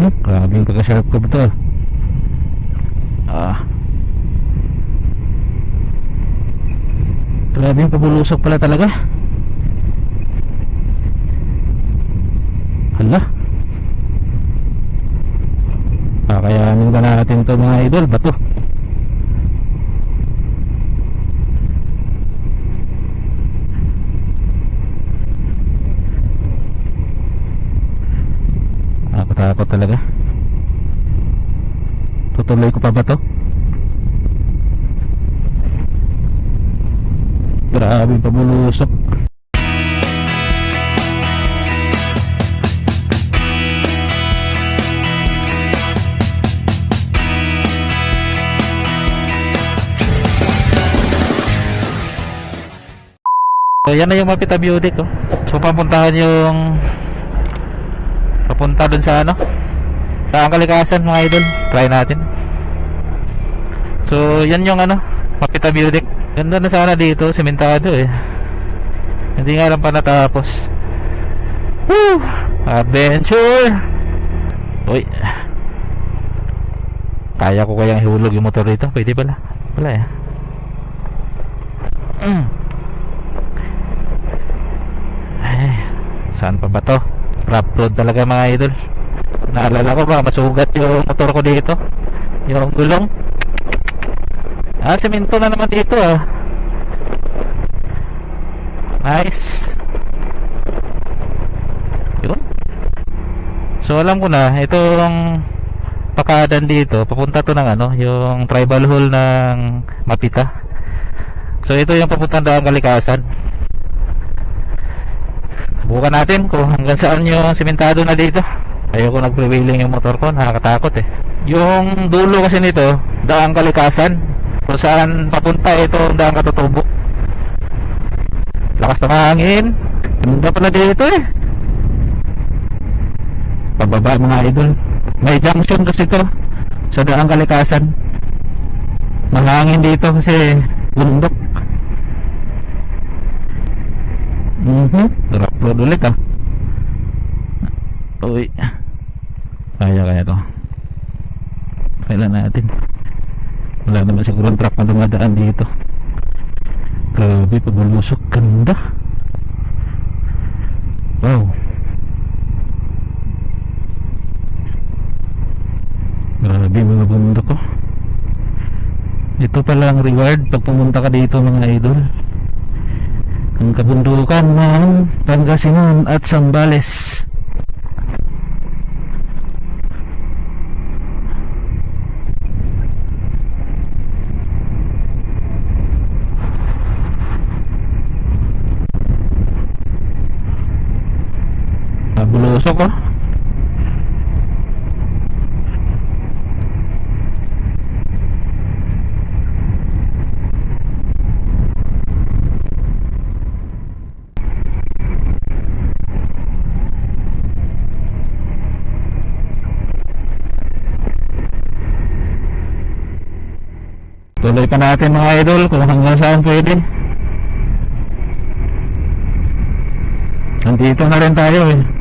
Hmm, grabe yung pagka-sharp curve to. Ah. Grabe yung pabulusok pala talaga. Hala. Kakayanin ba natin to mga idol? Bato. Ako takot talaga. Tutuloy ko pa ba to? Grabe pabulusok. So yan na yung Mapita Beauty ko. So papuntahan yung papunta dun sa ano? Sa ang kalikasan mga idol. Try natin. So yan yung ano, Mapita Beauty. Ganda na sana dito, sementado eh. Hindi nga lang pa natapos. Woo! Adventure! Uy. Kaya ko kayang ihulog yung motor dito? Pwede pala. Wala eh. Mm. Ay, saan pa ba to? Rough road talaga mga idol. Naalala ko ba, masugat yung motor ko dito. Yung gulong. Ah, semento na naman dito ah. Nice. Yun. So alam ko na, itong pakadan dito, papunta to ng ano, yung tribal hall ng Mapita. So ito yung papuntang daang kalikasan. Subukan natin kung hanggang saan yung simentado na dito. Ayoko nag-prevailing yung motor ko, nakakatakot eh. Yung dulo kasi nito, daang kalikasan. Kung saan papunta ito daang katutubo. Lakas ng hangin. Ganda pala dito eh. Pababa mga idol. May junction kasi to sa daang kalikasan. Mahangin dito kasi bundok. Mhm. Drop road ulit ah. Uy. Kaya kaya to. Kailan natin. Wala naman siguro truck na dumadaan dito. Grabe, pabulusok. Ganda. Wow. Grabe mga bundok ko. Ito pala ang reward pag pumunta ka dito mga idol. Ang kabundukan ng Pangasinan at Sambales. Nabulusok ko. Tuloy pa natin mga idol kung hanggang saan pwede. Nandito na rin tayo eh.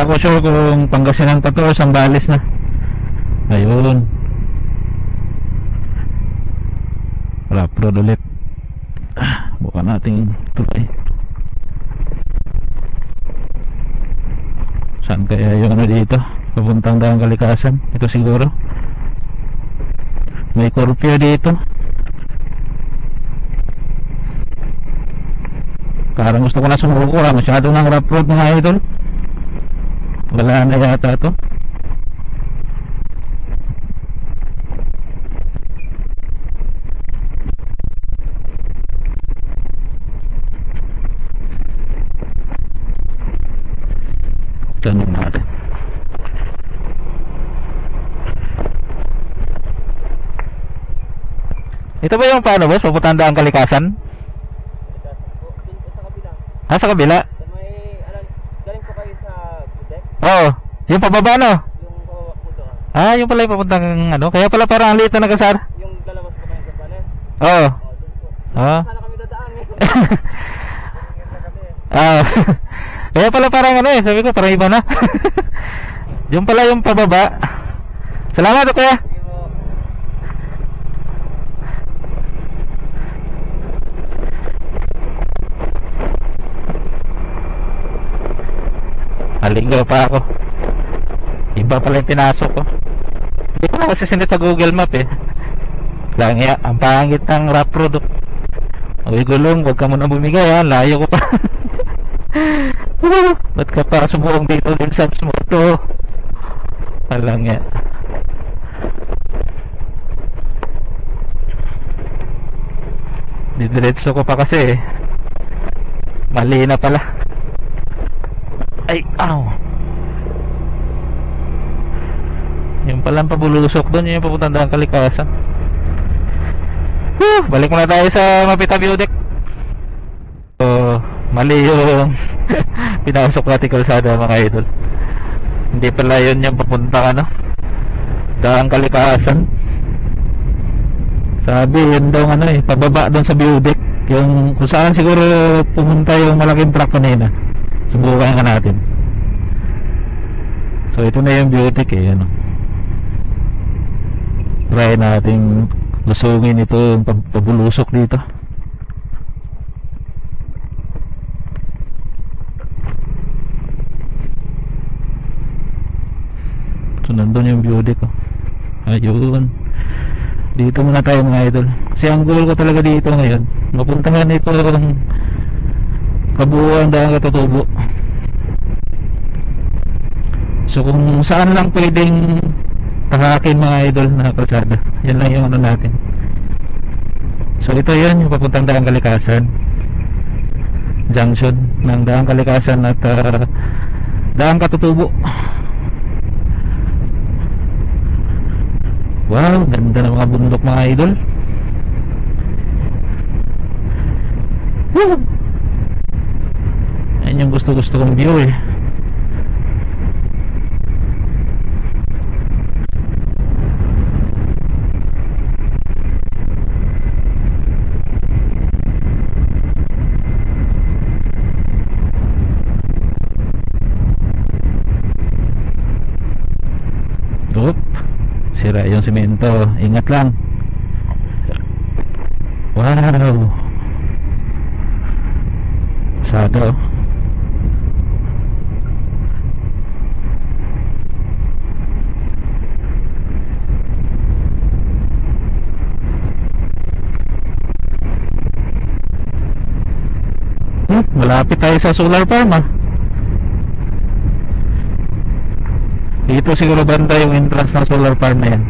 Hindi ako sure kung Pangasinan pa to o Sambales na. Ayun. Rough road ulit. Bukan natin tuloy. Saan kaya yung ano dito? Papuntang daang kalikasan. Ito siguro. May curfew dito. Parang gusto ko na sumuko. Masyado ng rough road mga idol. Wala na yata to. Tanong natin. Ito ba yung paano boss? Papuntahan daang kalikasan? Ah, sa kabila. Oo. Yung pababa no? Yung pababa po doon. Ah, yung pala yung papuntang ano. Kaya pala parang ang liit na nagasar. Yung lalabas po kayo sa Bales. Oo. Oh, po. Ah. Sana kami dadaan eh. Ah. Kaya pala parang ano eh. Sabi ko parang iba na. yung pala yung pababa. Salamat kuya. Sige po. Aligaw pa ako. Iba pala yung pinasok ko. Hindi ko kasi sinit sa Google Map eh. Lang ya, ang pangit ng rap product. Uy gulong, huwag ka muna bumigay ha, layo ko pa. Ba't ka pa sumuong dito din sa moto? Alang ya. Didiretso ko pa kasi eh. Mali na pala. Ay, aw. Yung palang pabulusok doon, yun yung papuntang daang kalikasan. Whew, balik muna tayo sa Mapita View Deck. So, mali yung pinasok natin kalsada mga idol. Hindi pala yun yung papuntang ano, daang kalikasan. Sabi, yun daw ano eh, pababa doon sa view deck. Yung kung saan siguro pumunta yung malaking truck kanina. Subukan nga natin. So ito na yung beauty eh, ano. Try nating lusungin ito yung pabulusok dito. So nandun yung beauty ko. Ayun. Dito muna tayo mga idol. Kasi ang goal ko talaga dito ngayon, mapuntahan ito ang kabuuan dahil katutubo. So kung saan lang pwedeng takakin mga idol na kalsada, yan lang yung ano natin. So ito yun, yung papuntang Daang Kalikasan. Junction ng Daang Kalikasan at uh, Daang Katutubo. Wow, ganda ng mga bundok mga idol. Woo! Yan yung gusto-gusto kong view eh. Sira yung simento. Ingat lang. Wow. Sado. Hmm, malapit tayo sa solar farm ah. Dito siguro banda yung entrance ng solar farm na yan.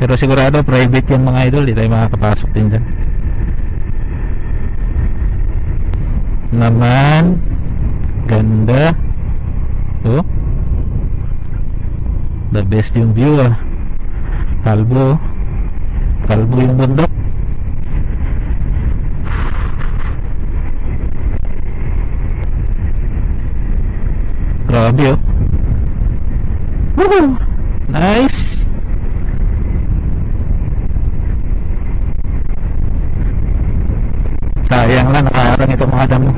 Pero sigurado private yung mga idol, di tayo makakapasok din dyan. Naman, ganda. Oh. The best yung view ah. Kalbo. Kalbo yung bundok. Grabe oh. Woohoo! Nice! Sayang lang, nakaharang itong mga damo.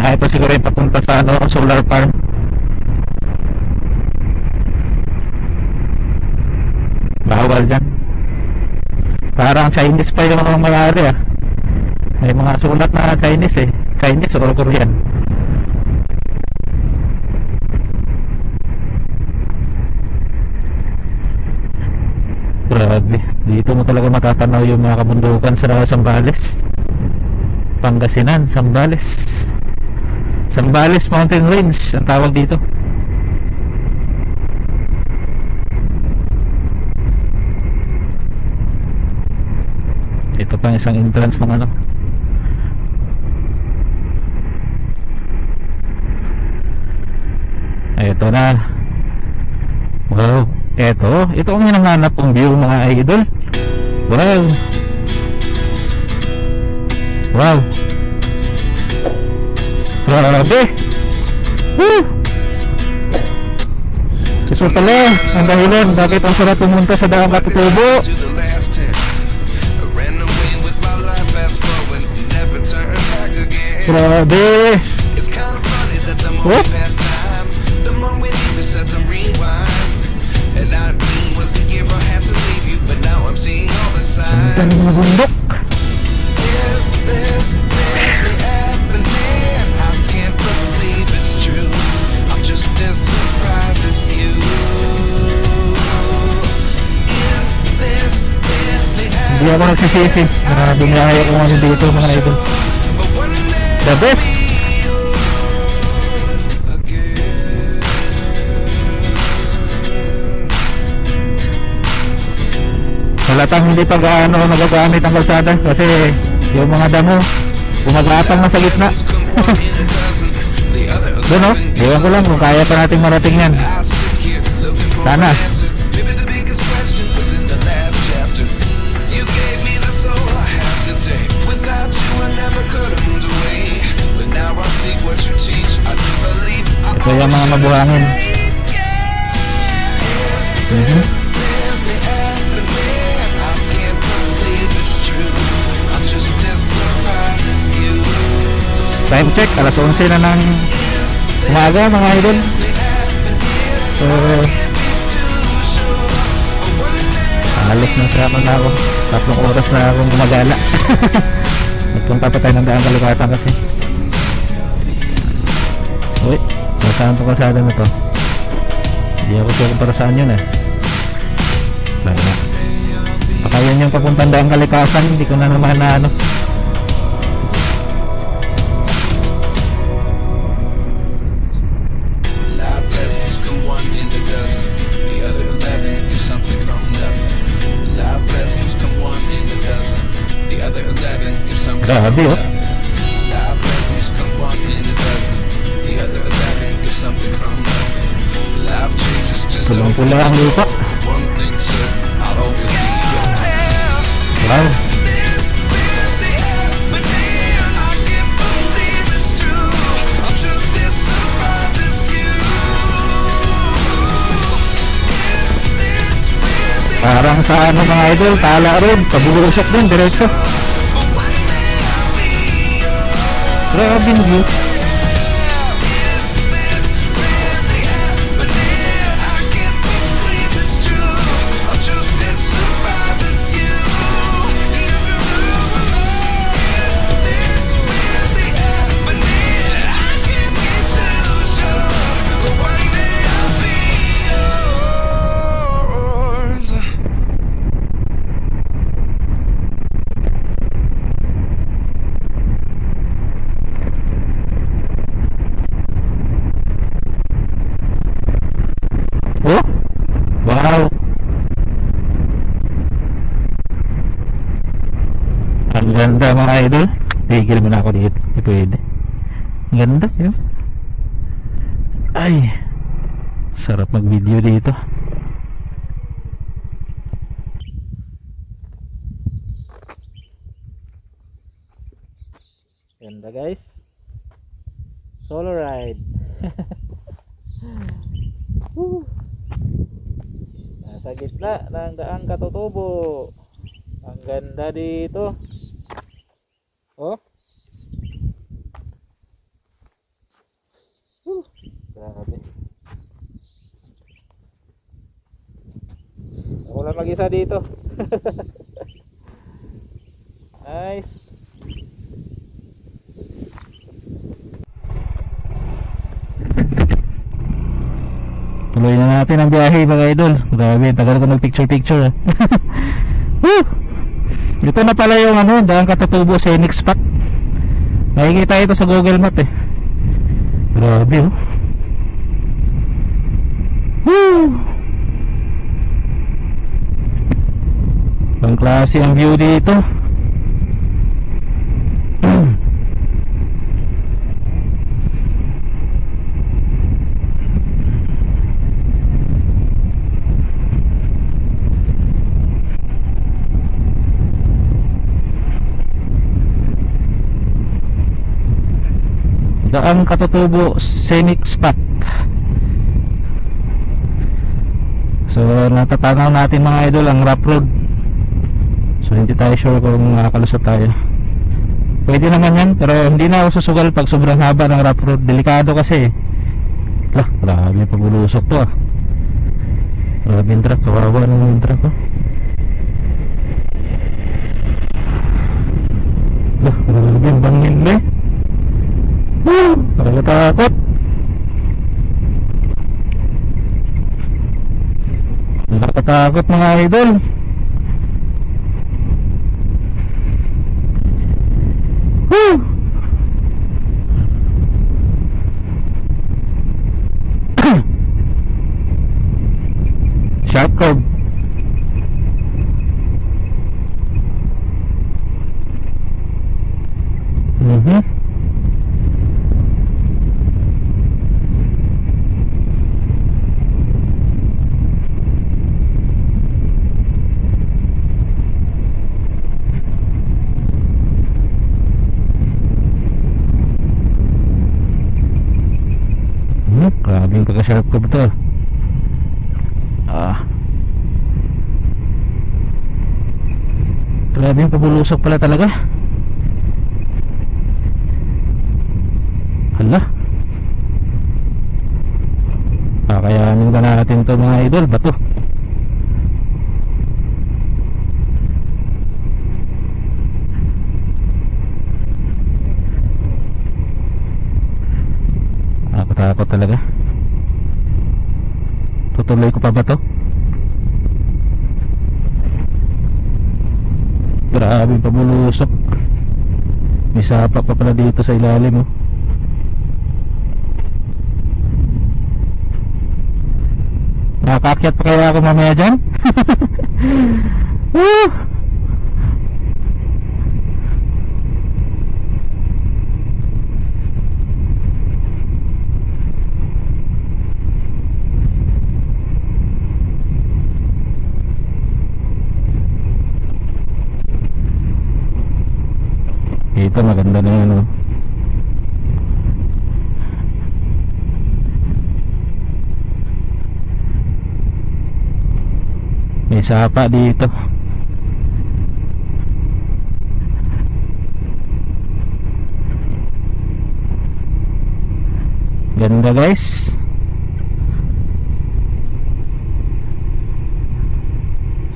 Ah, ito siguro yung papunta sa ano, solar farm. Bawal dyan. Parang Chinese pa yung mayari ah. May mga sulat na Chinese eh. Chinese or Korean. Grabe. Dito mo talaga matatanaw yung mga kabundukan sa Sambales. Pangasinan, Sambales. Sambales Mountain Range ang tawag dito. Ito pa isang entrance ng ano. Ito na. Wow. Eto, ito ang hinahanap kong view mga idol. Wow. Wow. Grabe. Woo! Ito pala ang dahilan bakit ang sarap pumunta sa daang katutubo. All the Ang dami mga signs. bundok. Is this really happening? I can't believe it's true. I'm just as surprised as you. Is this really Hindi ako nagsisisi. Grabe nga ayaw kung ano dito mga idol. The best. Halatang hindi pa gaano nagagamit ang kalsada kasi yung mga damo gumagapang na sa gitna. Doon o, 11 ewan ko lang kung kaya pa nating marating yan. Sana. I'm just as surprised as you. Time check, alas 11 na ng umaga mga idol. So, halos na sama na ako. Tatlong oras na akong gumagala. Nagpunta pa tayo ng daang kalukatan kasi. Uy, nasaan itong kalsada na to? Hindi ako sure para saan yun eh. Wala na. Baka yun yung papuntang daang kalikasan, hindi ko na naman na ano. Life lessons as you. Is this really Parang sa ano mga idol, tala rin, pabulusok din, diretso. Grabe yung view. Ganda mga idol. Tigil mo na ako dito. Hindi pwede. Ganda yun. Ay. Sarap mag-video dito. Ganda guys. Solo ride. Woo. Nasa gitna ng daang katutubo. Ang ganda dito. Oh. Grabe. Ako lang mag-isa dito. nice. Tuloy na natin ang biyahe mga idol. Grabe, tagal ko nag-picture picture. ah. Woo! Ito na pala yung ano, daan katutubo scenic spot. Makikita ito sa Google Map eh. Grabe oh. Woo! Ang klase ang view dito. Daang Katutubo Scenic Spot. So natatanaw natin mga idol ang rough road. So hindi tayo sure kung makakalusot tayo. Pwede naman yan pero hindi na ako susugal pag sobrang haba ng rough road. Delikado kasi. Lah, grabe pagbulusok to ah. Grabe yung truck, kawawa yung truck oh. Lah, grabe yung bangin ba eh. Nakakatakot. Nakakatakot mga idol. Woo! Sharp curve. Mhm. Hmm, grabe yung pagka-sharp curve to. Ah. Grabe yung pabulusok pala talaga. Hala. Kakayanin ka natin to mga idol. Bato. Nakakatakot talaga. Tutuloy ko pa ba to? Grabe pabulusok. May sapa pa pala dito sa ilalim oh. Nakakakyat pa kaya ako mamaya dyan? Woo! Ito maganda na yun oh. May sapa dito. Ganda guys.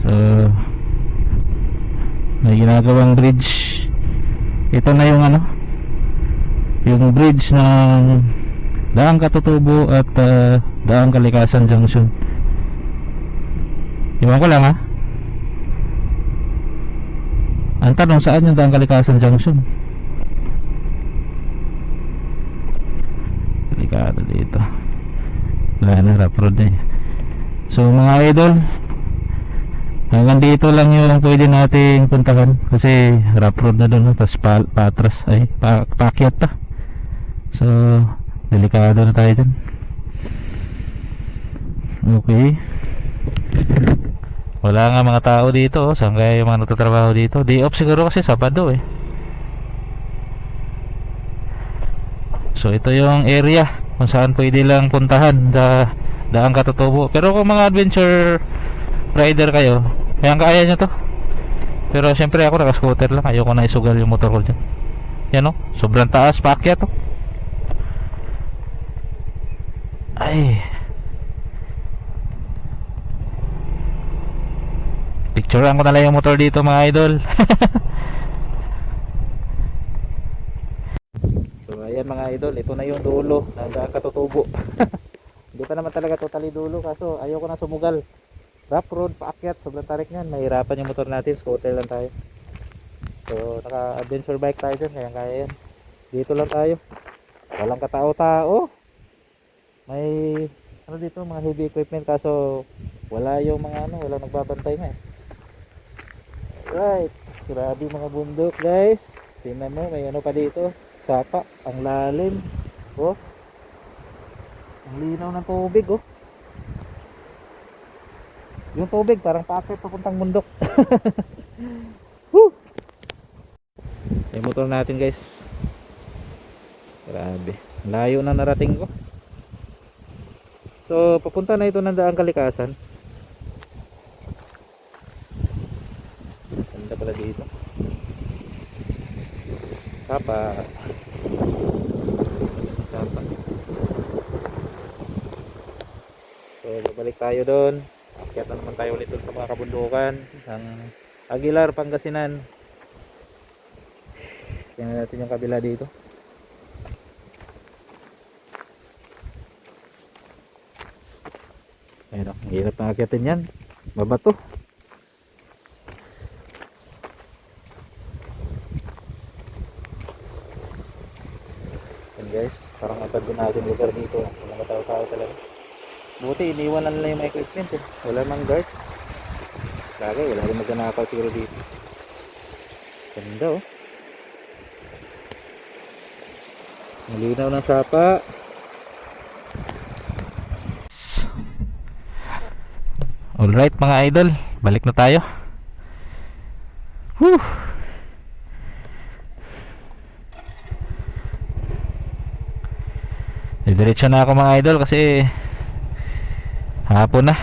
So may ginagawang bridge. Ito na yung ano yung bridge ng Daang Katutubo at uh, Daang Kalikasan Junction. Iwan ko lang ha. Ang tanong saan yung Daang Kalikasan Junction? Delikado dito. Wala na, rough road na eh. So mga idol, hanggang dito lang yung pwede nating puntahan kasi rough road na doon, tapos pa, patras, ay, pa, paakyat pa. So, delikado na tayo dyan. Okay. Wala nga mga tao dito, oh. saan kaya yung mga nagtatrabaho dito? Day off siguro kasi Sabado eh. So ito yung area kung saan pwede lang puntahan da daang katutubo. Pero kung mga adventure rider kayo, kaya kaya nyo to. Pero syempre ako naka-scooter lang, ayoko na isugal yung motor ko dyan. Yan o, sobrang taas, paakyat to. Ay. Picturean ko na lang yung motor dito mga idol. so ayan mga idol, ito na yung dulo ng Daan katutubo. Hindi pa naman talaga totally dulo kaso ayoko na sumugal. Rough road paakyat, sobrang tarik niyan. Mahirapan yung motor natin, scooter lang tayo. So naka adventure bike tayo dyan, kaya kaya yan. Dito lang tayo. Walang katao-tao. May ano dito mga heavy equipment kaso wala yung mga ano, wala nagbabantay nga eh. Right. Grabe mga bundok guys. Tingnan mo, may ano pa dito. Sapa, ang lalim. Oh. Ang linaw ng tubig oh. Yung tubig parang paakit papuntang bundok. Woo! Yung motor natin guys. Grabe. Layo na narating ko. So, papunta na ito ng daang kalikasan. Ganda pala dito. Sapa. Sapa. So, babalik tayo doon. Na naman tayo ulit sa mga kabundukan ng Aguilar, Pangasinan. Tingnan natin yung kabila dito. Ayun ang hirap na akyatin yan. Babato. Yan guys, parang abandonado yung lugar dito. Wala mga tao-tao talaga. Buti, iniwan na nila yung mga equipment eh. Wala mang guard. Bagay, wala rin magnanakaw siguro dito. Ganda oh. Malinaw ng sapa. Alright mga idol, balik na tayo. Whew. Didiretso na ako mga idol kasi hapon na.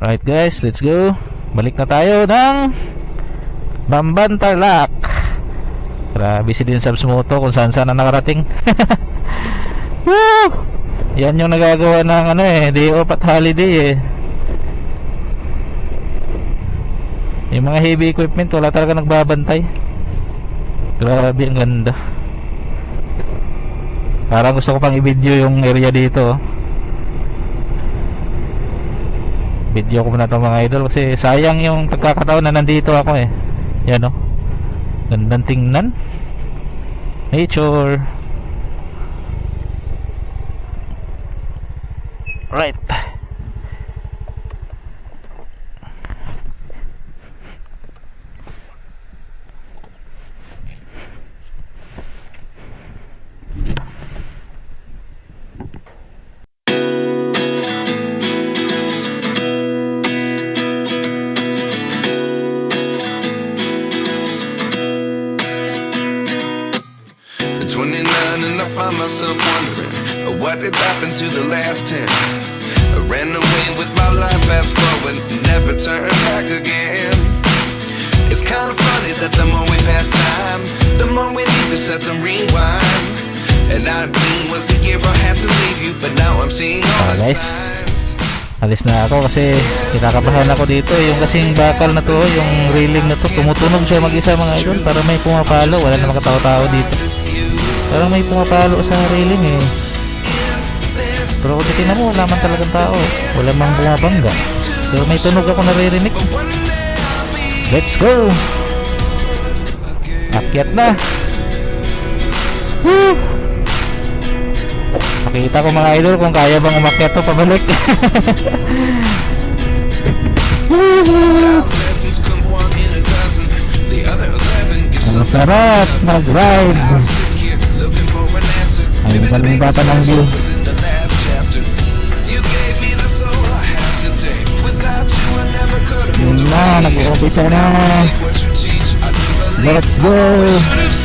Right guys, let's go. Balik na tayo ng Bamban Tarlac. Grabe si din Sabs Moto kung saan saan na nakarating. Yan yung nagagawa ng ano eh, day off at holiday eh. Yung mga heavy equipment, wala talaga nagbabantay. Grabe, ang ganda. Parang gusto ko pang i-video yung area dito. oh. Video ko muna to mga idol kasi sayang yung pagkakataon na nandito ako eh. Yan oh. Gandang tingnan. Nature. Find myself wondering uh, what did happen to the last 10. I ran away with my life, fast forward, never turn back again. It's kind of funny that the more we pass time, the more we need to set them rewind. And 19 was the year I had to leave you, but now I'm seeing all the signs. Alis na ako kasi kinakabahan ako dito eh. Yung kasing bakal na to, yung railing na to, tumutunog siya mag-isa mga idol para may pumapalo. Wala namang katao-tao dito. Parang may pumapalo sa railing eh. Pero kung titignan mo, wala man talagang tao. Wala mang bumabangga. Pero may tunog ako naririnig. Let's go! Akyat na! Woo! Makita ko mga idol kung kaya bang umakyat to pabalik. Lessons come one in a dozen. The other 11 give Ang sarap mag-ride. Maybe the kalibatan ng view. Yun na, away. nag-uumpisa na. Let's go!